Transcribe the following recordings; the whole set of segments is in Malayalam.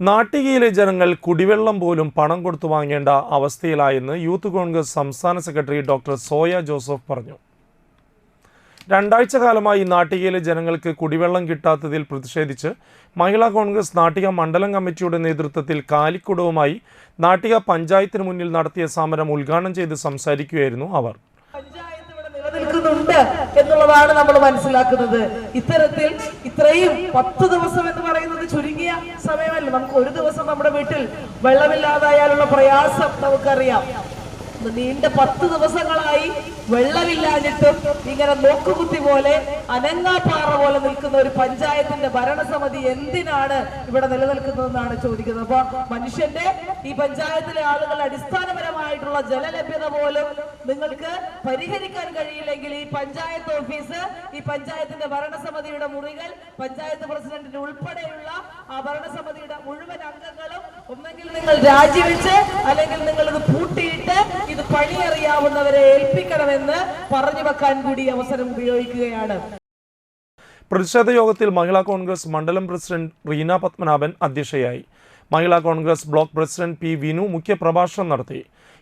നാട്ടികയിലെ ജനങ്ങൾ കുടിവെള്ളം പോലും പണം കൊടുത്തു വാങ്ങേണ്ട അവസ്ഥയിലായെന്ന് യൂത്ത് കോൺഗ്രസ് സംസ്ഥാന സെക്രട്ടറി ഡോക്ടർ സോയ ജോസഫ് പറഞ്ഞു. രണ്ടാഴ്ച കാലമായി നാട്ടികയിലെ ജനങ്ങൾക്ക് കുടിവെള്ളം കിട്ടാത്തതിൽ പ്രതിഷേധിച്ച് മഹിളാ കോൺഗ്രസ് നാട്ടിക മണ്ഡലം കമ്മിറ്റിയുടെ നേതൃത്വത്തിൽ കാലിക്കുടവുമായി നാട്ടിക പഞ്ചായത്തിന് മുന്നിൽ നടത്തിയ സമരം ഉദ്ഘാടനം ചെയ്ത് സംസാരിക്കുകയായിരുന്നു അവർ. നിലനിൽക്കുന്നുണ്ട് എന്നുള്ളതാണ് നമ്മൾ മനസ്സിലാക്കുന്നത്. ഇത്തരത്തിൽ ഇത്രയും പത്ത് ദിവസം എന്ന് പറയുന്നത് ചുരുങ്ങിയ സമയമല്ല. നമുക്ക് ഒരു ദിവസം നമ്മുടെ വീട്ടിൽ വെള്ളമില്ലാതായാലുള്ള പ്രയാസം നമുക്കറിയാം. നീണ്ട പത്ത് ദിവസങ്ങളായി വെള്ളമില്ലാഞ്ഞിട്ടും ഇങ്ങനെ നോക്കുകുത്തി പോലെ അനങ്ങാപ്പാറ പോലെ നിൽക്കുന്ന ഒരു പഞ്ചായത്തിന്റെ ഭരണസമിതി എന്തിനാണ് ഇവിടെ നിലനിൽക്കുന്നതെന്നാണ് ചോദിക്കുന്നത്. അപ്പൊ മനുഷ്യന്റെ ഈ പഞ്ചായത്തിലെ ആളുകൾ അടിസ്ഥാനപരമായിട്ടുള്ള ജലലഭ്യത പോലും നിങ്ങൾക്ക് പരിഹരിക്കാൻ കഴിയില്ലെങ്കിൽ ഈ പഞ്ചായത്ത് ഓഫീസ് ഈ പഞ്ചായത്തിന്റെ ഭരണസമിതിയുടെ മുറികൾ പഞ്ചായത്ത് പ്രസിഡന്റിന്റെ ഉൾപ്പെടെയുള്ള ആ ഭരണസമിതിയുടെ മുഴുവൻ അംഗങ്ങളും ഒന്നെങ്കിൽ നിങ്ങൾ രാജിവെച്ച് അല്ലെങ്കിൽ പണിയറിയാവുന്നവരെ ഏൽപ്പിക്കണമെന്ന് പറഞ്ഞു വെക്കാൻ കൂടി അവസരം ഉപയോഗിക്കുകയാണ്. പ്രതിഷേധ യോഗത്തിൽ മഹിളാ കോൺഗ്രസ് മണ്ഡലം പ്രസിഡന്റ് റീന പത്മനാഭൻ അധ്യക്ഷയായി. Mahila Congress block president P Vinu മുഖ്യപ്രഭാഷണം നടത്തി.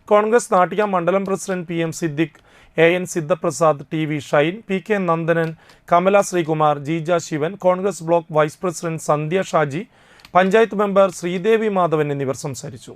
കോൺഗ്രസ് നാട്ടിക മണ്ഡലം president P M Siddique A N Siddhaprasad T V Shine P K Nandanan Kamala Sreekumar Jeeja Sivan Congress block vice president Sandhya Shaji panchayat member Sreedevi Madhavan എന്നിവർ സംസാരിച്ചു.